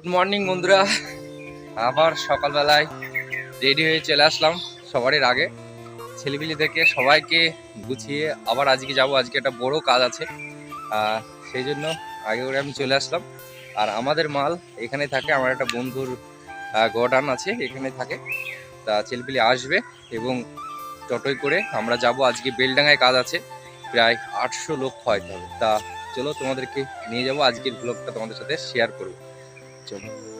Good morning বন্ধুরা। আবার সকালবেলায় রেডি হয়ে চলে আসলাম সবারই আগে। ছেলেপিলি থেকে সবাইকে গুছিয়ে আবার আজকে যাব। আজকে একটা বড় কাজ আছে। সেই জন্য আগে করে আমি চলে আসলাম। আর আমাদের মাল এখানে থাকে। আমার একটা বন্ধুর গোডান আছে, এখানে থাকে। তা ছেলেপিলি আসবে এবং টোটোয় করে আমরা যাব। আজকে বেলডাঙ্গায় কাজ আছে। প্রায় আটশো লোক হবে তা চলো তোমাদেরকে নিয়ে যাব। আজকের ব্লগটা তোমাদের সাথে শেয়ার করব। চলো